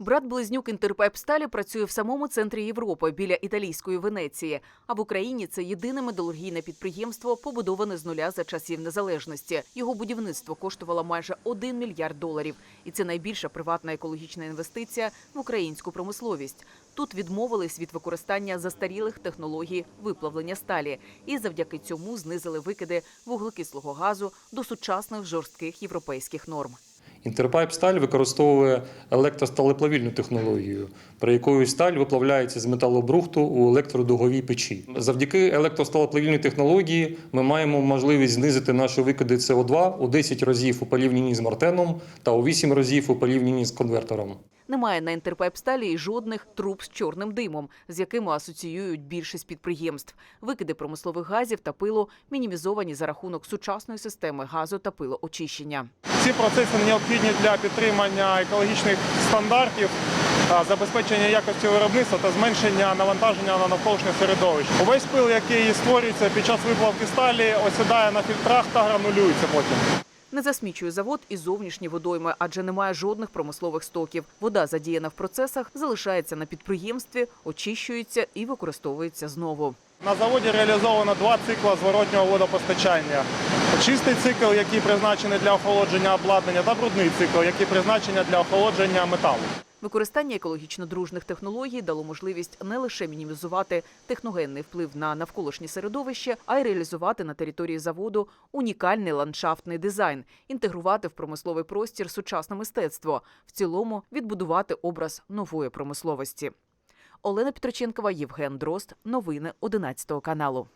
Брат близнюк Інтерпайпсталі працює в самому центрі Європи біля італійської Венеції. А в Україні це єдине металургійне підприємство, побудоване з нуля за часів незалежності. Його будівництво коштувало майже 1 мільярд доларів, і це найбільша приватна екологічна інвестиція в українську промисловість. Тут відмовились від використання застарілих технологій виплавлення сталі, і завдяки цьому знизили викиди вуглекислого газу до сучасних жорстких європейських норм. Інтерпайп сталь використовує електросталеплавільну технологію, при якої сталь виплавляється з металобрухту у електродуговій печі. Завдяки електросталеплавільній технології ми маємо можливість знизити наші викиди СО2 у 10 разів у порівнянні з мартеном та у 8 разів у порівнянні з конвертором. Немає на інтерпайпсталі і жодних труб з чорним димом, з якими асоціюють більшість підприємств. Викиди промислових газів та пилу мінімізовані за рахунок сучасної системи газу та пилоочищення. Ці процеси необхідні для підтримання екологічних стандартів, забезпечення якості виробництва та зменшення навантаження на навколишнє середовище. Увесь пил, який створюється під час виплавки сталі, осідає на фільтрах та гранулюється потім. Не засмічує завод і зовнішні водойми, адже немає жодних промислових стоків. Вода, задіяна в процесах, залишається на підприємстві, очищується і використовується знову. На заводі реалізовано два цикла зворотнього водопостачання. Чистий цикл, який призначений для охолодження обладнання, та брудний цикл, який призначений для охолодження металу. Використання екологічно дружних технологій дало можливість не лише мінімізувати техногенний вплив на навколишнє середовище, а й реалізувати на території заводу унікальний ландшафтний дизайн, інтегрувати в промисловий простір сучасне мистецтво, в цілому відбудувати образ нової промисловості. Олена Петроченкова, Євген Дрозд. Новини 11 каналу.